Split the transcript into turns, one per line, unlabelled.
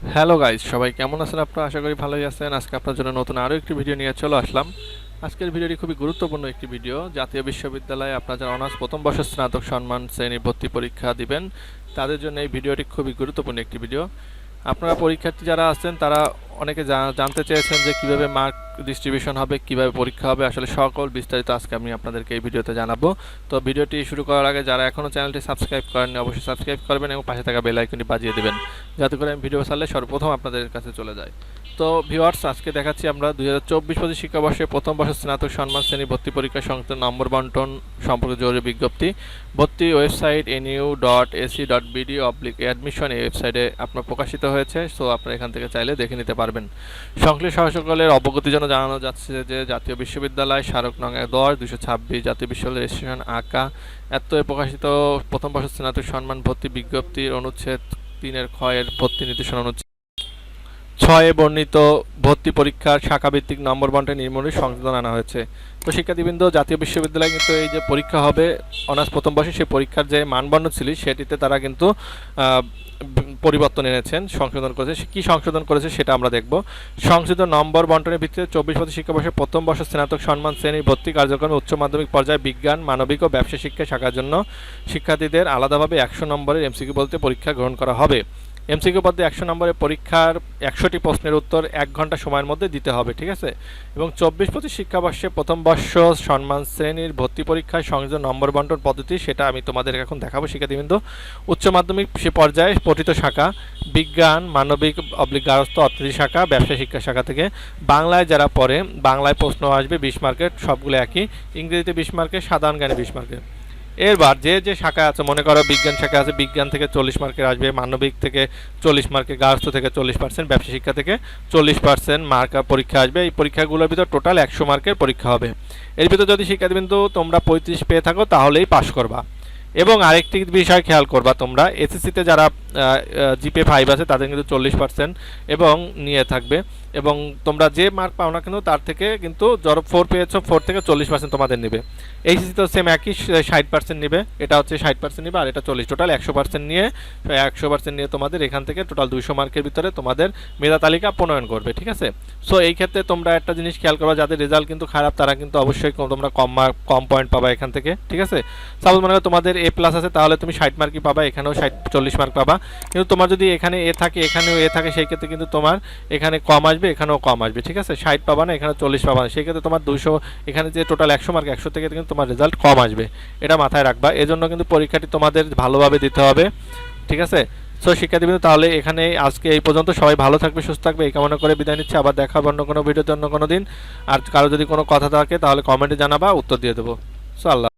Hello guys সবাই কেমন আছেন আপনারা? আশা করি ভালোই আছেন। আজকে আপনার জন্য নতুন আরও একটি ভিডিও নিয়ে চলে আসলাম। আজকের ভিডিওটি খুবই গুরুত্বপূর্ণ একটি ভিডিও জাতীয় বিশ্ববিদ্যালয়ে আপনারা যারা অনার্স প্রথম বর্ষের স্নাতক সম্মান শ্রেণি, ভর্তি পরীক্ষা দিবেন, তাদের জন্য এই ভিডিওটি খুবই গুরুত্বপূর্ণ একটি ভিডিও আপনারা পরীক্ষার্থী যারা আছেন, তারা অনেকে জানতে চেয়েছেন যে কীভাবে মার্ক ডিস্ট্রিবিউশন হবে, কীভাবে পরীক্ষা হবে। আসলে সকল বিস্তারিত আজকে আমি আপনাদেরকে এই ভিডিওতে জানাব। তো ভিডিওটি শুরু করার আগে যারা এখনও চ্যানেলটি সাবস্ক্রাইব করেননি, অবশ্যই সাবস্ক্রাইব করবেন এবং পাশে থাকা বেল আইকনটি বাজিয়ে দেবেন। যাতে করে আমি ভিডিও ছাড়লে সর্বপ্রথম আপনাদের কাছে চলে যায় তো ভিউয়ার্স, আজকে দেখাচ্ছি আমরা দুই হাজার চব্বিশ পঁচিশ শিক্ষাবর্ষে প্রথম বর্ষের স্নাতক সম্মান শ্রেণি ভর্তি পরীক্ষা সংক্রান্ত নম্বর বন্টন সম্পর্কে জরুরি বিজ্ঞপ্তি। ভর্তি website NU dot AC dot BD oblique admission এই ওয়েবসাইটে আপনার প্রকাশিত হয়েছে, সো আপনারা এখান থেকে চাইলে দেখে নিতে পারবেন। সংশ্লিষ্ট সকলের অবগতির জন্য জানানো যাচ্ছে যে জাতীয় বিশ্ববিদ্যালয় স্মারক নং এক দশ দুশো ছাব্বিশ জাতীয় বিশ্ববিদ্যালয় রেজিস্ট্রেশন আঁকা। এত প্রকাশিত প্রথম বর্ষের স্নাতক সম্মান ভর্তি বিজ্ঞপ্তির অনুচ্ছেদ তিনের ক্ষয়ের ভর্তি নির্দেশনা অনুচ্ছেদ ছয়ে বর্ণিত ভর্তি পরীক্ষার শাখাভিত্তিক নম্বর বন্টন নির্মূলে সংশোধন আনা হয়েছে। তো শিক্ষার্থীবৃন্দ, জাতীয় বিশ্ববিদ্যালয়ে কিন্তু এই যে পরীক্ষা হবে, অনার্স প্রথম বর্ষে সেই পরীক্ষার যে মানবন্ধ ছিল, সেটিতে তারা কিন্তু পরিবর্তন এনেছেন, সংশোধন করেছে। কী সংশোধন করেছে সেটা আমরা দেখব। সংশোধিত নম্বর বন্টনের ভিত্তিতে চব্বিশ পঁচিশ শিক্ষাবর্ষে প্রথম বর্ষ স্নাতক সম্মান শ্রেণির ভর্তি কার্যক্রমে উচ্চ মাধ্যমিক পর্যায়ে বিজ্ঞান, মানবিক ও ব্যবসা শিক্ষা শাখার জন্য শিক্ষার্থীদের আলাদাভাবে একশো নম্বরের এমসিকিউ বলতে পরীক্ষা গ্রহণ করা হবে। এমসিকিউ পদ্ধতি একশো নম্বরের পরীক্ষার একশোটি প্রশ্নের উত্তর এক ঘণ্টা সময়ের মধ্যে দিতে হবে, ঠিক আছে? এবং চব্বিশ পঁচিশ শিক্ষাবর্ষে প্রথম বর্ষ সম্মান শ্রেণির ভর্তি পরীক্ষায় সংযোজন নম্বর বন্টন পদ্ধতি, সেটা আমি তোমাদের এখন দেখাবো, শিক্ষার্থীবৃন্দ। উচ্চ মাধ্যমিক পর্যায়ে পঠিত শাখা, বিজ্ঞান, মানবিক অবলিক গারস্থ অর্থনীতি শাখা, ব্যবসা শিক্ষা শাখা থেকে। বাংলায় যারা পড়ে, বাংলায় প্রশ্ন আসবে, বিশ মার্কের সবগুলো একই। ইংরেজিতে বিশ মার্কের, সাধারণ জ্ঞানে বিশ মার্কের। এরবার যে যে শাখা আছে, মনে করো বিজ্ঞান শাখা আছে, বিজ্ঞান থেকে চল্লিশ মার্কের আসবে, মানবিক থেকে চল্লিশ মার্কের গার্হস্থ থেকে চল্লিশ পার্সেন্ট, ব্যবসা শিক্ষা থেকে চল্লিশ পার্সেন্ট মার্ক পরীক্ষা আসবে। এই পরীক্ষাগুলোর ভিতর টোটাল একশো মার্কের পরীক্ষা হবে। এর ভিতর যদি শিক্ষার্থীবিন্দু তোমরা পঁয়ত্রিশ পেয়ে থাকো, তাহলেই পাশ করবা। এবং আরেকটি বিষয় খেয়াল করবা তোমরা এসএসসিতে যারা জিপে ফাইভ আছে, তাদের কিন্তু চল্লিশ পার্সেন্ট এবং নিয়ে থাকবে। এবং তোমরা যে মার্ক পাও না কেন, তার থেকে কিন্তু ধরো ফোর পেয়েছ ফোর থেকে চল্লিশ পার্সেন্ট তোমাদের নেবে। এইচএসসি তো সেম একই, ষাট পার্সেন্ট নেবে, এটা হচ্ছে ষাট পার্সেন্ট নেবে, আর এটা চল্লিশ টোটাল একশো পার্সেন্ট নিয়ে, একশো পার্সেন্ট নিয়ে তোমাদের এখান থেকে টোটাল দুইশো মার্কের ভিতরে তোমাদের মেধা তালিকা প্রণয়ন করবে, ঠিক আছে? সো এই ক্ষেত্রে তোমরা একটা জিনিস খেয়াল করো যাদের রেজাল্ট কিন্তু খারাপ, তারা কিন্তু অবশ্যই তোমরা কম মার্ক কম পয়েন্ট পাবা এখান থেকে, ঠিক আছে? সাপোজ মনে করো তোমাদের এ প্লাস আছে, তাহলে তুমি ষাট মার্কই পাবা, এখানেও ষাট, চল্লিশ মার্ক পাবা। কিন্তু তোমার যদি এখানে এ থাকে, এখানেও এ থাকে, সেই ক্ষেত্রে কিন্তু তোমার এখানে কম আসবে, এখানেও কম আসবে, ঠিক আছে? ষাট পাবা না, এখানে চল্লিশ পাবা না। সেই ক্ষেত্রে তোমার দুশো এখানে যে টোটাল একশো মার্ক একশো থেকে কিন্তু তোমার রেজাল্ট কম আসবে। এটা মাথায় রাখবা। এজন্য কিন্তু পরীক্ষাটি তোমাদের ভালোভাবে দিতে হবে, ঠিক আছে? সো শিক্ষার্থীবৃন্দ, তাহলে এখানে আজকে এই পর্যন্ত। সবাই ভালো থাকবে, সুস্থ থাকবে, এই কামনা করে বিদায় নিচ্ছে। আবার দেখা হবে অন্য কোনো ভিডিওতে, অন্য কোনো দিন। আর কারও যদি কোনো কথা থাকে, তাহলে কমেন্টে জানাবা, উত্তর দিয়ে দেবো। সো আল্লাহ